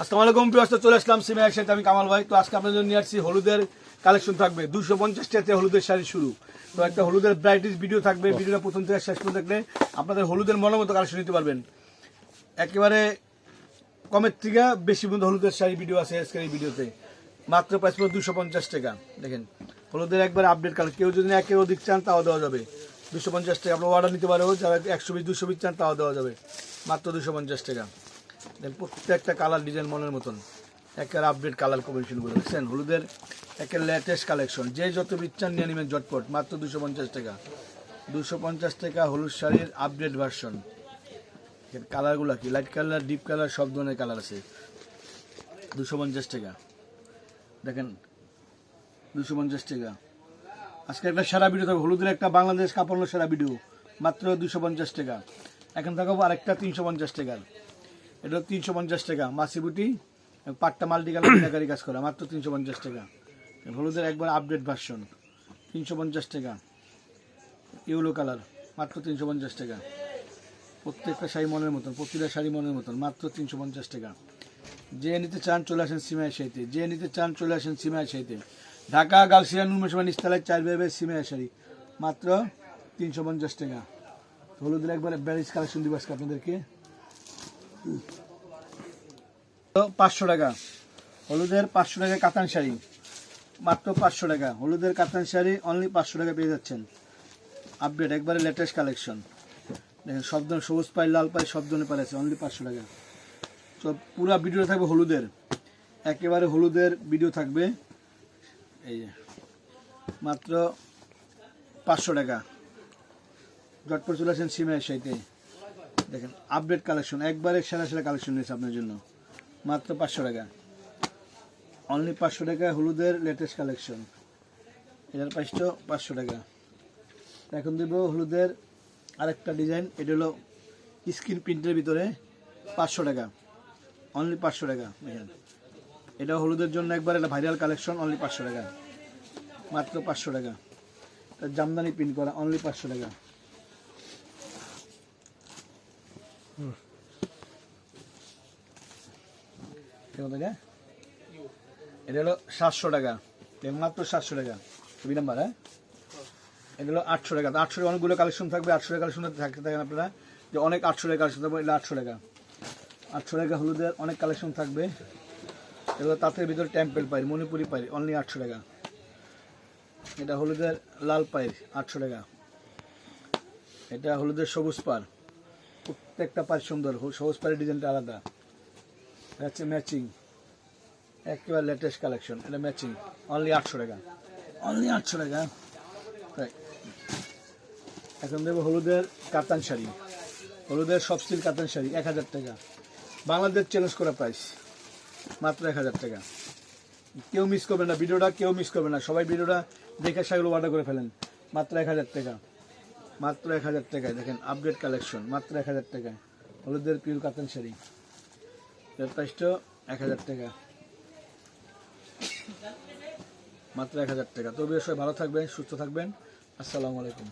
আসসালামু আলাইকুম প্রিয় দর্শক, চলে আসলাম সিমে একসাথে আমি কামাল ভাই। তো আজকে আপনাদের জন্য নিয়ে আসছি হলুদের কালেকশন থাকবে। দুশো পঞ্চাশ টাকাতে হলুদের শাড়ি শুরু। তো একটা হলুদের ব্রাইটিস ভিডিও থাকবে ভিডিওটা প্রথম থেকে শেষ পর্যন্ত দেখলে আপনাদের হলুদের মনের মতো কালেকশন নিতে পারবেন। একেবারে কমের থেকে বেশি পর্যন্ত হলুদের শাড়ি ভিডিও আছে আজকের এই ভিডিওতে মাত্র প্রাইস পড়বে দুশো পঞ্চাশ টাকা। দেখেন হলুদের একবার আপডেট কালার কেউ যদি একের অধিক চান তাও দেওয়া যাবে। দুশো পঞ্চাশ টাকা আপনার অর্ডার নিতে পারব যারা একশো বিশ দুশো বিশ চান তাও দেওয়া যাবে। মাত্র দুশো পঞ্চাশ টাকা। প্রত্যেকটা কালার ডিজাইন মনের মতন। একের আপডেট কালার কম্বিনেশনগুলো দেখছেন হলুদের একের লেটেস্ট কালেকশন যে যত বিচ্ছান নিয়ে নেবেন জটপট মাত্র দুশো পঞ্চাশ টাকা। দুশো পঞ্চাশ টাকা হলুদ শাড়ির আপডেট ভার্সন কালারগুলো কি? লাইট কালার ডিপ কালার সব ধরনের কালার আছে। দুশো পঞ্চাশ টাকা। দেখেন, দুশো পঞ্চাশ টাকা। আজকে একটা সারা ভিডিও থাকবে। হলুদের একটা বাংলাদেশ কাপড় সারা ভিডিও মাত্র দুশো পঞ্চাশ টাকা। এখন থাকব আরেকটা তিনশো পঞ্চাশ টাকার। এটা তিনশো পঞ্চাশ টাকা। মাসিবুটি পাট্টা মাল্টি কালার মিনাকারি কাজ করা, মাত্র তিনশো পঞ্চাশ টাকা। হলুদের একবার আপডেট ভার্সন তিনশো পঞ্চাশ টাকা। ইউলো কালার মাত্র তিনশো পঞ্চাশ টাকা। প্রত্যেকটা শাড়ি মনের মতন, প্রতিটা শাড়ি মনের মতন, মাত্র তিনশো পঞ্চাশ টাকা। যে নিতে চান চলে আসেন সিমায় শাড়িতে। যে নিতে চান চলে আসেন সিমায় শাড়িতে। ঢাকা গালসিয়া নুনমেশমা নিস্তালায় চার বেবে সিমায় শাড়ি, মাত্র তিনশো পঞ্চাশ টাকা। হলুদের একবারে ব্যারিজ কালেকশন দিব আপনাদেরকে। পাঁচশো টাকা। হলুদের পাঁচশো টাকা কাতান শাড়ি। মাত্র পাঁচশো টাকা। হলুদের কাতান শাড়ি অনলি পাঁচশো টাকা পেয়ে যাচ্ছেন। আপডেট একবারে লেটেস্ট কালেকশন দেখেন, সব ধরনের সবুজ পাই লাল পাই সব ধরনের পাই আছে অনলি পাঁচশো টাকা। তো পুরো ভিডিও থাকবে হলুদের। একেবারে হলুদের ভিডিও থাকবে। এই যে, মাত্র পাঁচশো টাকা। জটপট চলে আসেন সিমের সাইতে দেখেন আপডেট কালেকশন একবারে সেরা সেরা কালেকশন নিয়েছে আপনার জন্য। মাত্র পাঁচশো টাকা। অনলি পাঁচশো টাকা হলুদের লেটেস্ট কালেকশন এটার প্রাইসটাও পাঁচশো টাকা। এখন দেব হলুদের আরেকটা ডিজাইন এটা হলো স্ক্রিন প্রিন্টের ভিতরে পাঁচশো টাকা। অনলি পাঁচশো টাকা, দেখেন। এটা হলুদের জন্য একবার এটা ভাইরাল কালেকশন অনলি পাঁচশো টাকা। মাত্র পাঁচশো টাকা। জামদানি প্রিন্ট করা অনলি পাঁচশো টাকা। টাকা এটা হলো সাতশো টাকা। মাত্র সাতশো টাকা। দুই নাম্বার হ্যাঁ? এটা হলো আটশো টাকা। আটশো টাকা অনেকগুলো কালেকশন থাকবে। আটশো টাকা কালেকশন থাকতে থাকেন আপনারা। যে অনেক আটশো টাকা কালেকশন থাকবে, এটা আটশো টাকা। আটশো টাকা হলুদের অনেক কালেকশন থাকবে। এগুলো তাঁতের ভিতরে টেম্পেল পাই মণিপুরি পাই অনলি আটশো টাকা। এটা হলুদের লাল পায়ের আটশো টাকা। এটা হলুদের সবুজ পার প্রত্যেকটা পার সুন্দর সবুজ পাড়ের ডিজাইনটা আলাদা। হচ্ছে ম্যাচিং একেবারে লেটেস্ট কালেকশন এটা ম্যাচিং অনলি আটশো টাকা। অনলি আটশো টাকা। এখন দেবো হলুদের কাতান শাড়ি। হলুদের সব স্টিল কাতান শাড়ি, এক হাজার টাকা। বাংলাদেশ চ্যালেঞ্জ করা প্রাইস মাত্র এক হাজার টাকা। কেউ মিস করবে না, ভিডিওটা কেউ মিস করবে না। সবাই ভিডিওটা দেখে সেগুলো অর্ডার করে ফেলেন, মাত্র এক হাজার টাকা। মাত্র এক হাজার টাকায়, দেখেন আপডেট কালেকশন মাত্র এক হাজার টাকায়। হলুদের পিউর কাতান শাড়ি এর এক হাজার টাকা। মাত্র এক হাজার টাকা। তবে সবাই ভালো থাকবেন, সুস্থ থাকবেন। আসসালামু আলাইকুম।